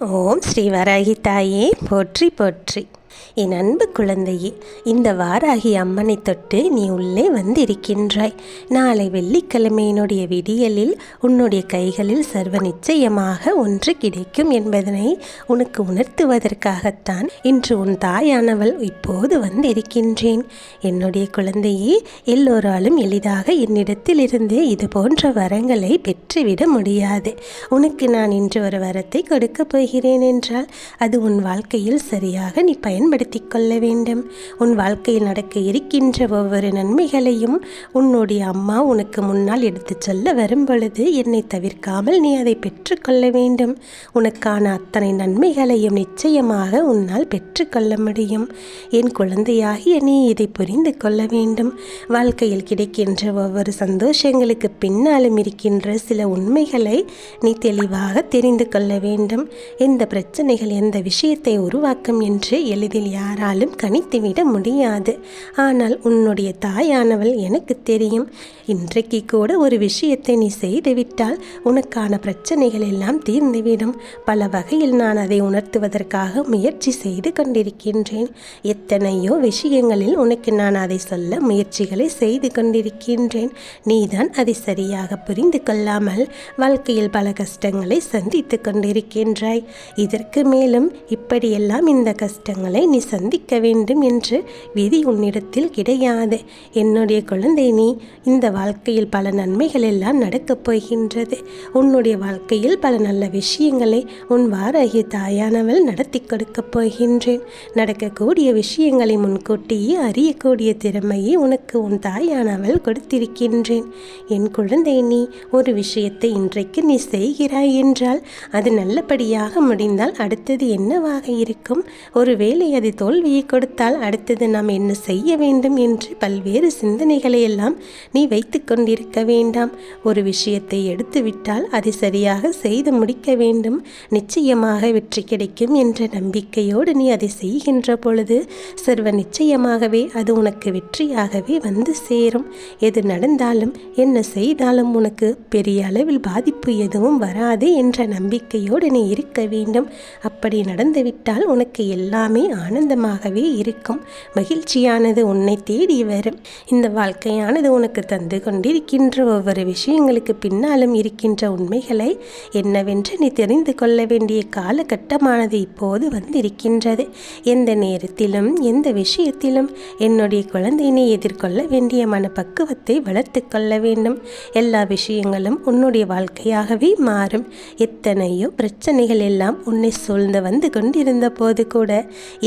ஓம் ஸ்ரீ வராகி தாயே போற்றி போற்றி. என் அன்பு குழந்தையே இந்த வாராகி அம்மனை தொட்டு நீ உள்ளே வந்திருக்கின்றாய். நாளை வெள்ளிக்கிழமையினுடைய விடியலில் உன்னுடைய கைகளில் சர்வ நிச்சயமாக ஒன்று கிடைக்கும் என்பதனை உனக்கு உணர்த்துவதற்காகத்தான் இன்று உன் தாயானவள் இப்போது வந்திருக்கின்றேன். என்னுடைய குழந்தையே எல்லோராலும் எளிதாக என்னிடத்திலிருந்து இது போன்ற வரங்களை பெற்றுவிட முடியாது. உனக்கு நான் இன்று ஒரு வரத்தை கொடுக்கப் போகிறேன் என்றால் அது உன் வாழ்க்கையில் சரியாக நீ பயன்படுத்தி கொள்ள வேண்டும். உன் வாழ்க்கையில் நடக்க இருக்கின்ற ஒவ்வொரு நன்மைகளையும் உன்னுடைய அம்மா உனக்கு முன்னால் எடுத்துச் சொல்ல வரும் பொழுது என்னை தவிர்க்காமல் நீ அதை பெற்றுக்கொள்ள வேண்டும். உனக்கான அத்தனை நன்மைகளையும் நிச்சயமாக உன்னால் பெற்றுக்கொள்ள முடியும். என் குழந்தையாகிய நீ இதை புரிந்து கொள்ள வேண்டும். வாழ்க்கையில் கிடைக்கின்ற ஒவ்வொரு சந்தோஷங்களுக்கு பின்னாலும் இருக்கின்ற சில உண்மைகளை நீ தெளிவாக தெரிந்து கொள்ள வேண்டும். எந்த பிரச்சனைகள் எந்த விஷயத்தை உருவாக்கும் என்று எளிதில் யாராலும் கணித்துவிட முடியாது. ஆனால் உன்னுடைய தாயானவள் எனக்கு தெரியும். இன்றைக்கு கூட ஒரு விஷயத்தை நீ செய்துவிட்டால் உனக்கான பிரச்சனைகள் எல்லாம் தீர்ந்துவிடும். பல வகையில் நான் அதை உணர்த்துவதற்காக முயற்சி செய்து கொண்டிருக்கின்றேன். எத்தனையோ விஷயங்களில் உனக்கு நான் அதை சொல்ல முயற்சிகளை செய்து கொண்டிருக்கின்றேன். நீதான் அதை சரியாக புரிந்து கொள்ளாமல் வாழ்க்கையில் பல கஷ்டங்களை சந்தித்து கொண்டிருக்கின்றாய். இதற்கு மேலும் இப்படியெல்லாம் இந்த கஷ்டங்களை நீ சந்திக்க வேண்டும் என்று விதி உன்னிடத்தில் கிடையாது. என்னுடைய குழந்தை நீ இந்த வாழ்க்கையில் பல நன்மைகள் எல்லாம் நடக்கப் போகின்றது. உன்னுடைய வாழ்க்கையில் பல நல்ல விஷயங்களை உன் வாராகி தாயானவள் நடத்தி கொடுக்கப் போகின்றேன். நடக்கக்கூடிய விஷயங்களை முன்கூட்டியே அறியக்கூடிய திறமையை உனக்கு உன் தாயானவள் கொடுத்திருக்கின்றேன். என் குழந்தை நீ ஒரு விஷயத்தை இன்றைக்கு நீ செய்கிறாய் என்றால் அது நல்லபடியாக முடிந்தால் அடுத்தது என்னவாக இருக்கும்? ஒருவேளை அது தோல்வியை கொடுத்தால் அடுத்தது நாம் என்ன செய்ய வேண்டும் என்று பல்வேறு சிந்தனைகளை எல்லாம் நீ வைத்து கொண்டிருக்க வேண்டாம். ஒரு விஷயத்தை எடுத்துவிட்டால் அதை சரியாக செய்து முடிக்க வேண்டும். நிச்சயமாக வெற்றி கிடைக்கும் என்ற நம்பிக்கையோடு நீ அதை செய்கின்ற பொழுது சர்வ நிச்சயமாகவே அது உனக்கு வெற்றியாகவே வந்து சேரும். எது நடந்தாலும் என்ன செய்தாலும் உனக்கு பெரிய அளவில் பாதிப்பு எதுவும் வராது என்ற நம்பிக்கையோடு நீ இருக்க வேண்டும். அப்படி நடந்துவிட்டால் உனக்கு எல்லாமே ஆனந்தமாகவே இருக்கும். மகிழ்ச்சியானது உன்னை தேடி வரும். இந்த வாழ்க்கையானது உனக்கு தந்து கொண்டிருக்கின்ற ஒவ்வொரு விஷயங்களுக்கு பின்னாலும் இருக்கின்ற உண்மைகளை என்னவென்று நீ தெரிந்து கொள்ள வேண்டிய காலகட்டமானது இப்போது வந்திருக்கின்றது. எந்த நேரத்திலும் எந்த விஷயத்திலும் என்னுடைய குழந்தையினை எதிர்கொள்ள வேண்டிய மனப்பக்குவத்தை வளர்த்து கொள்ள வேண்டும். எல்லா விஷயங்களும் உன்னுடைய வாழ்க்கையாகவே மாறும். எத்தனையோ பிரச்சனைகள் எல்லாம் உன்னை சூழ்ந்து வந்து கொண்டிருந்த போது கூட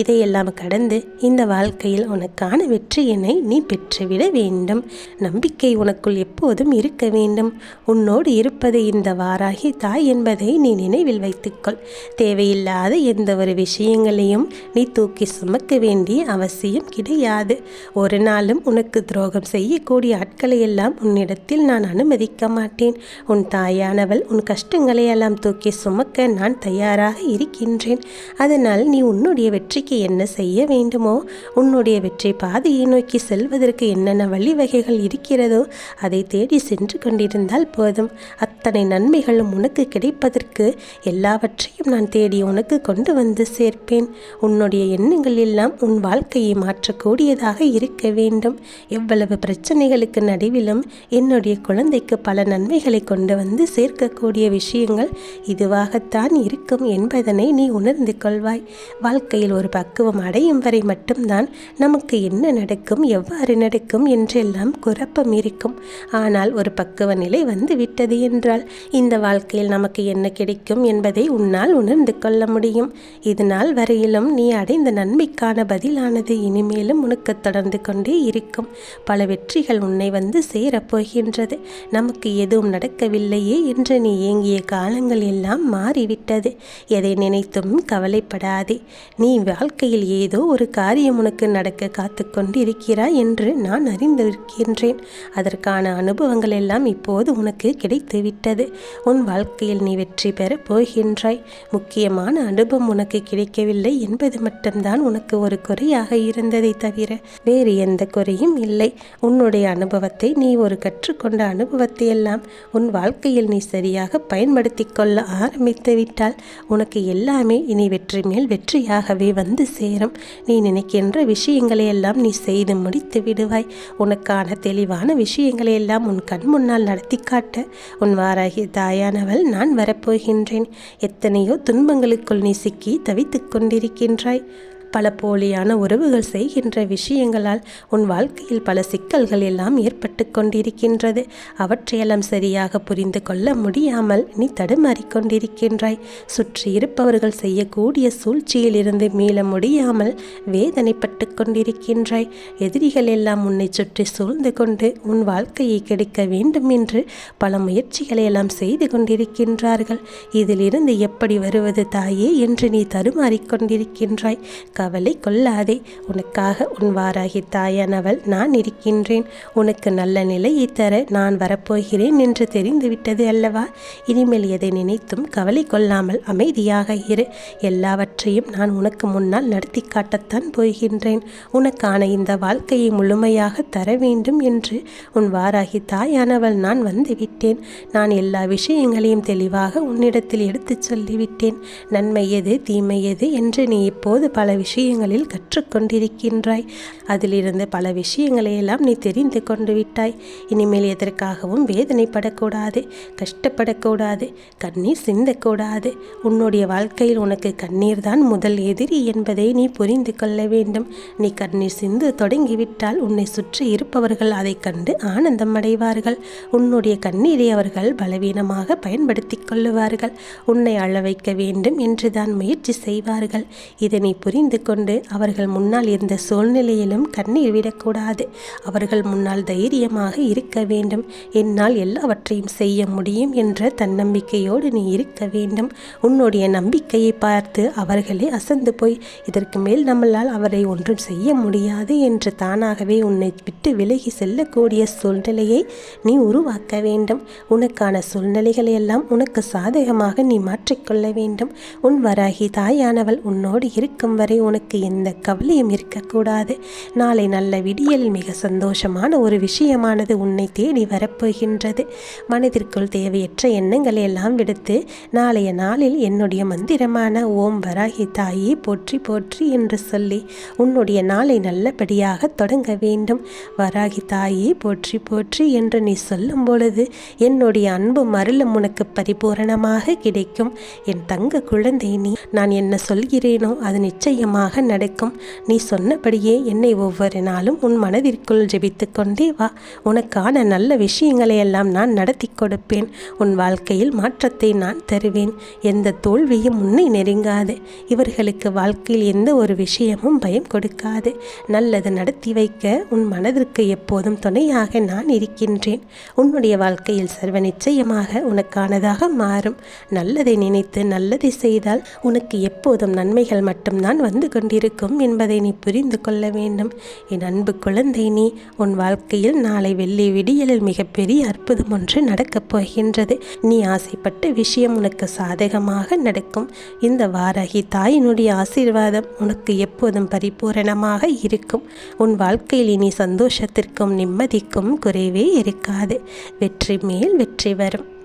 இதையெல்லாம் கடந்து இந்த வாழ்க்கையில் உனக்கான வெற்றியினை நீ பெற்றுவிட வேண்டும். நம்பிக்கை உனக்குள் எப்போதும் இருக்க வேண்டும். உன்னோடு இருப்பது இந்த வாராகி தாய் என்பதை நீ நினைவில் வைத்துக்கொள். தேவையில்லாத எந்த ஒரு விஷயங்களையும் நீ தூக்கி சுமக்க வேண்டிய அவசியம் கிடையாது. ஒரு நாளும் உனக்கு துரோகம் செய்யக்கூடிய ஆட்களை எல்லாம் உன்னிடத்தில் நான் அனுமதிக்க மாட்டேன். உன் தாயானவள் உன் கஷ்டங்களை எல்லாம் தூக்கி சுமக்க நான் தயாராக இருக்கின்றேன். அதனால் நீ உன்னுடைய வெற்றி வெற்றிக்கு என்ன செய்ய வேண்டுமோ உன்னுடைய வெற்றி பாதையை நோக்கி செல்வதற்கு என்னென்ன வழிவகைகள் இருக்கிறதோ அதை தேடி சென்று கொண்டிருந்தால் போதும். அத்தனை நன்மைகளும் உனக்கு கிடைப்பதற்கு எல்லாவற்றையும் நான் தேடி உனக்கு கொண்டு வந்து சேர்ப்பேன். உன்னுடைய எண்ணங்கள் எல்லாம் உன் வாழ்க்கையை மாற்றக்கூடியதாக இருக்க வேண்டும். எவ்வளவு பிரச்சனைகளுக்கு நடுவிலும் என்னுடைய குழந்தைக்கு பல நன்மைகளை கொண்டு வந்து சேர்க்கக்கூடிய விஷயங்கள் இதுவாகத்தான் இருக்கும் என்பதனை நீ உணர்ந்து கொள்வாய். வாழ்க்கையில் ஒரு பக்குவம் அடையும் வரை மட்டும்தான் நமக்கு என்ன நடக்கும் எவ்வாறு நடக்கும் என்றெல்லாம் குழப்பம் இருக்கும். ஆனால் ஒரு பக்குவ நிலை வந்து விட்டது என்றால் இந்த வாழ்க்கையில் நமக்கு என்ன கிடைக்கும் என்பதை உன்னால் உணர்ந்து கொள்ள முடியும். இதனால் வரையிலும் நீ அடைந்த நன்மைக்கான பதிலானது இனிமேலும் உனக்கு தொடர்ந்து கொண்டே இருக்கும். பல வெற்றிகள் உன்னை வந்து சேரப்போகின்றது. நமக்கு எதுவும் நடக்கவில்லையே என்று நீ ஏங்கிய காலங்கள் எல்லாம் மாறிவிட்டது. எதை நினைத்தும் கவலைப்படாதே. நீ வாழ் வாழ்க்கையில் ஏதோ ஒரு காரியம் உனக்கு நடக்க காத்து கொண்டிருக்கிறாய் என்று நான் அறிந்திருக்கின்றேன். அதற்கான அனுபவங்கள் எல்லாம் இப்போது உனக்கு கிடைத்து விட்டது உன் வாழ்க்கையில் நீ வெற்றி பெறப் போகின்றாய். முக்கியமான அனுபவம் உனக்கு கிடைக்கவில்லை என்பது மட்டும்தான் உனக்கு ஒரு குறையாக இருந்ததை தவிர வேறு எந்த குறையும் இல்லை. உன்னுடைய அனுபவத்தை நீ ஒரு கற்றுக்கொண்ட அனுபவத்தை எல்லாம் உன் வாழ்க்கையில் நீ சரியாக பயன்படுத்தி கொள்ள ஆரம்பித்து விட்டால் உனக்கு எல்லாமே இனி வெற்றி மேல் வெற்றியாகவே வந்து சேரும். நீ நினைக்கின்ற விஷயங்களை எல்லாம் நீ செய்து முடித்து விடுவாய். உனக்கான தெளிவான விஷயங்களை எல்லாம் உன் கண் முன்னால் நடத்தி காட்ட உன் வாராகி தாயானவள் நான் வரப்போகின்றேன். எத்தனையோ துன்பங்களுக்குள் நீ சிக்கி தவித்துக் கொண்டிருக்கின்றாய். பல போலியான உறவுகள் செய்கின்ற விஷயங்களால் உன் வாழ்க்கையில் பல சிக்கல்கள் எல்லாம் ஏற்பட்டு கொண்டிருக்கின்றது. அவற்றையெல்லாம் சரியாக புரிந்து கொள்ள முடியாமல் நீ தடுமாறிக்கொண்டிருக்கின்றாய் சுற்றி இருப்பவர்கள் செய்யக்கூடிய சூழ்ச்சியிலிருந்து மீள முடியாமல் வேதனைப்பட்டு கொண்டிருக்கின்றாய். எதிரிகள் எல்லாம் உன்னை சுற்றி சூழ்ந்து கொண்டு உன் வாழ்க்கையை கிடைக்க வேண்டும் என்று பல முயற்சிகளை எல்லாம் செய்து கொண்டிருக்கின்றார்கள். இதிலிருந்து எப்படி வருவது தாயே என்று நீ தருமாறிக்கொண்டிருக்கின்றாய் கவலை கொள்ளாதே. உனக்காக உன் வாராகி தாயானவள் நான் இருக்கின்றேன். உனக்கு நல்ல நிலையை தர நான் வரப்போகிறேன் என்று தெரிந்துவிட்டது அல்லவா? இனிமேல் எதை நினைத்தும் கவலை கொள்ளாமல் அமைதியாக இரு. எல்லாவற்றையும் நான் உனக்கு முன்னால் நடத்தி காட்டத்தான் போகின்றேன். உனக்கான இந்த வாழ்க்கையை முழுமையாக தர வேண்டும் என்று உன் வாராகி தாயானவள் நான் வந்துவிட்டேன். நான் எல்லா விஷயங்களையும் தெளிவாக உன்னிடத்தில் எடுத்துச் சொல்லிவிட்டேன். நன்மை எது தீமை எது என்று நீ இப்போது பல விஷயங்களில் கற்றுக்கொண்டிருக்கின்றாய். அதிலிருந்து பல விஷயங்களை எல்லாம் நீ தெரிந்து கொண்டு விட்டாய். இனிமேல் எதற்காகவும் வேதனைப்படக்கூடாது கஷ்டப்படக்கூடாது கண்ணீர் சிந்தக்கூடாது. உன்னுடைய வாழ்க்கையில் உனக்கு கண்ணீர் தான் முதல் எதிரி என்பதை நீ புரிந்து கொள்ள வேண்டும். நீ கண்ணீர் சிந்து தொடங்கிவிட்டால் உன்னை சுற்றி இருப்பவர்கள் அதை கண்டு ஆனந்தம் அடைவார்கள். உன்னுடைய கண்ணீரை அவர்கள் பலவீனமாக பயன்படுத்தி கொள்ளுவார்கள். உன்னை அள வைக்க வேண்டும் என்றுதான் முயற்சி செய்வார்கள். இதனை புரிந்து புரிந்து கொண்டு அவர்கள் முன்னால் இருந்த சூழ்நிலையிலும் கண்ணீர் விடக்கூடாது. அவர்கள் முன்னால் தைரியமாக இருக்க வேண்டும். என்னால் எல்லாவற்றையும் செய்ய முடியும் என்ற தன்னம்பிக்கையோடு நீ இருக்க வேண்டும். உன்னுடைய நம்பிக்கையை பார்த்து அவர்களே அசந்து போய் இதற்கு மேல் நம்மளால் அவரை ஒன்றும் செய்ய முடியாது என்று தானாகவே உன்னை விட்டு விலகி செல்லக்கூடிய சூழ்நிலையை நீ உருவாக்க வேண்டும். உனக்கான சூழ்நிலைகளை எல்லாம் உனக்கு சாதகமாக நீ மாற்றிக்கொள்ள வேண்டும். உன் வராகி தாயானவள் உன்னோடு இருக்கும் வரை உனக்கு எந்த கவலையும் இருக்கக்கூடாது. நாளை நல்ல விடியல் மிக சந்தோஷமான ஒரு விஷயமானது உன்னை தேடி வரப்போகின்றது. மனதிற்குள் தேவையற்ற எண்ணங்களை எல்லாம் விடுத்து நாளைய நாளில் என்னுடைய மந்திரமான ஓம் வராகி தாயே போற்றி போற்றி என்று சொல்லி உன்னுடைய நாளை நல்லபடியாக தொடங்க வேண்டும். வராகி தாயே போற்றி போற்றி என்று நீ சொல்லும் பொழுது என்னுடைய அன்பும் அருளும் உனக்கு பரிபூரணமாக கிடைக்கும். என் தங்க குழந்தை நீ நான் என்ன சொல்கிறேனோ அது நிச்சயமாக நடக்கும். நீ சொன்னபடியே என்னை ஒவ்வொரு நாளும் உன் மனதிற்குள் ஜெபித்து கொண்டே வா. உனக்கான நல்ல விஷயங்களை எல்லாம் நான் நடத்தி கொடுப்பேன். உன் வாழ்க்கையில் மாற்றத்தை நான் தருவேன். எந்த தோல்வியும் உன்னை நெருங்காது. இவர்களுக்கு வாழ்க்கையில் எந்த ஒரு விஷயமும் பயம் கொடுக்காது. நல்லது நடத்தி வைக்க உன் மனதிற்கு எப்போதும் துணையாக நான் இருக்கின்றேன். உன்னுடைய வாழ்க்கையில் சர்வ நிச்சயமாக உனக்கானதாக மாறும். நல்லதை நினைத்து நல்லதை செய்தால் உனக்கு எப்போதும் நன்மைகள் மட்டும்தான் வந்து கொண்டிருக்கும் என்பதை நீ புரிந்து கொள்ள வேண்டும். என் அன்பு குழந்தை நீ உன் வாழ்க்கையில் நாளை வெள்ளி விடியலில் மிகப்பெரிய அற்புதம் ஒன்று நடக்கப் போகின்றது. நீ ஆசைப்பட்ட விஷயம் உனக்கு சாதகமாக நடக்கும். இந்த வாராகி தாயினுடைய ஆசீர்வாதம் உனக்கு எப்போதும் பரிபூரணமாக இருக்கும். உன் வாழ்க்கையில் இனி சந்தோஷத்திற்கும் நிம்மதிக்கும் குறைவே இருக்காது. வெற்றி மேல் வெற்றி வரும்.